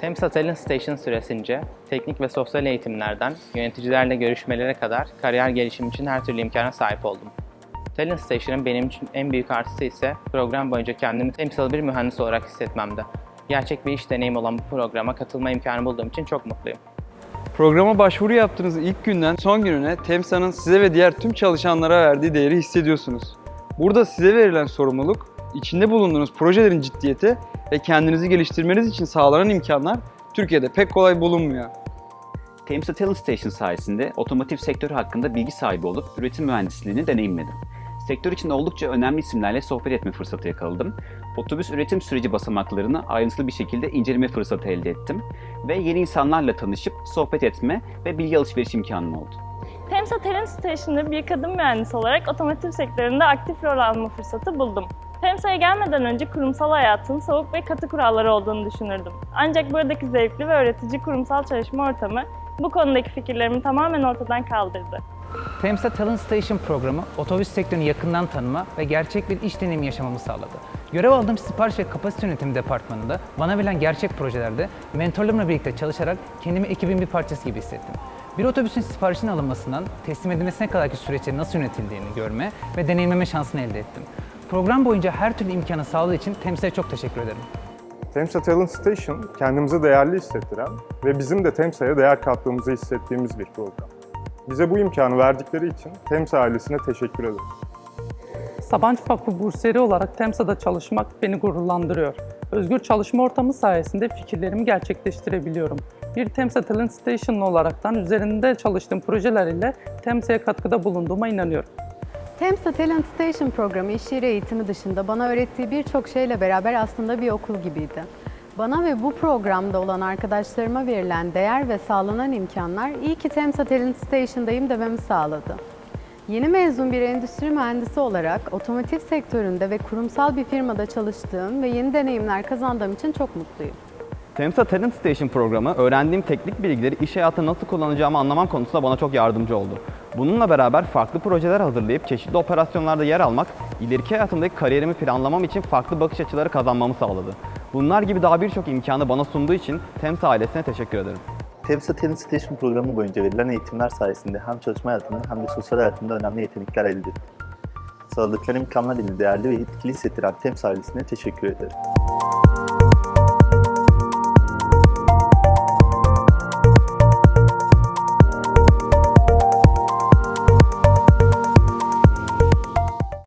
Temsa Talent Station süresince teknik ve sosyal eğitimlerden yöneticilerle görüşmelere kadar kariyer gelişim için her türlü imkana sahip oldum. Talent Station'ın benim için en büyük artısı ise program boyunca kendimi temsil bir mühendis olarak hissetmemde. Gerçek bir iş deneyimi olan bu programa katılma imkanı bulduğum için çok mutluyum. Programa başvuru yaptığınız ilk günden son gününe TEMSA'nın size ve diğer tüm çalışanlara verdiği değeri hissediyorsunuz. Burada size verilen sorumluluk, içinde bulunduğunuz projelerin ciddiyeti ve kendinizi geliştirmeniz için sağlanan imkanlar Türkiye'de pek kolay bulunmuyor. Temsa Talent Station sayesinde otomotiv sektörü hakkında bilgi sahibi olup üretim mühendisliğini deneyimledim. Sektör için oldukça önemli isimlerle sohbet etme fırsatı yakaladım. Otobüs üretim süreci basamaklarını ayrıntılı bir şekilde inceleme fırsatı elde ettim. Ve yeni insanlarla tanışıp sohbet etme ve bilgi alışveriş imkanım oldu. Temsa Talent Station'da bir kadın mühendis olarak otomotiv sektöründe aktif rol alma fırsatı buldum. Temsa'ya gelmeden önce kurumsal hayatın soğuk ve katı kuralları olduğunu düşünürdüm. Ancak buradaki zevkli ve öğretici kurumsal çalışma ortamı bu konudaki fikirlerimi tamamen ortadan kaldırdı. Temsa Talent Station programı otobüs sektörünü yakından tanıma ve gerçek bir iş deneyimi yaşamamı sağladı. Görev aldığım sipariş ve kapasite yönetimi departmanında bana verilen gerçek projelerde mentorlarımla birlikte çalışarak kendimi ekibin bir parçası gibi hissettim. Bir otobüsün siparişinin alınmasından teslim edilmesine kadarki süreçlerin nasıl yönetildiğini görme ve deneyimleme şansını elde ettim. Program boyunca her türlü imkanı sağladığı için Temsa'ya çok teşekkür ederim. Temsa Talent Station kendimizi değerli hissettiren ve bizim de Temsa'ya değer kattığımızı hissettiğimiz bir program. Bize bu imkanı verdikleri için Temsa ailesine teşekkür ederim. Sabancı Vakfı bursiyeri olarak TEMSA'da çalışmak beni gururlandırıyor. Özgür çalışma ortamı sayesinde fikirlerimi gerçekleştirebiliyorum. Bir TEMSA Talent Station olaraktan üzerinde çalıştığım projeler ile TEMSA'ya katkıda bulunduğuma inanıyorum. Temsa Talent Station programı iş yeri eğitimi dışında bana öğrettiği birçok şeyle beraber aslında bir okul gibiydi. Bana ve bu programda olan arkadaşlarıma verilen değer ve sağlanan imkanlar iyi ki Temsa Talent Station'dayım dememi sağladı. Yeni mezun bir endüstri mühendisi olarak otomotiv sektöründe ve kurumsal bir firmada çalıştığım ve yeni deneyimler kazandığım için çok mutluyum. Temsa Talent Station programı öğrendiğim teknik bilgileri iş hayatında nasıl kullanacağımı anlamam konusunda bana çok yardımcı oldu. Bununla beraber farklı projeler hazırlayıp çeşitli operasyonlarda yer almak, ileriki hayatımdaki kariyerimi planlamam için farklı bakış açıları kazanmamı sağladı. Bunlar gibi daha birçok imkanı bana sunduğu için Temsa ailesine teşekkür ederim. Temsa Talent Station programı boyunca verilen eğitimler sayesinde hem çalışma hayatında hem de sosyal hayatımda önemli yetenekler elde ettim. Sağladıkları imkanlar ile değerli ve etkili hissettiren Temsa ailesine teşekkür ederim.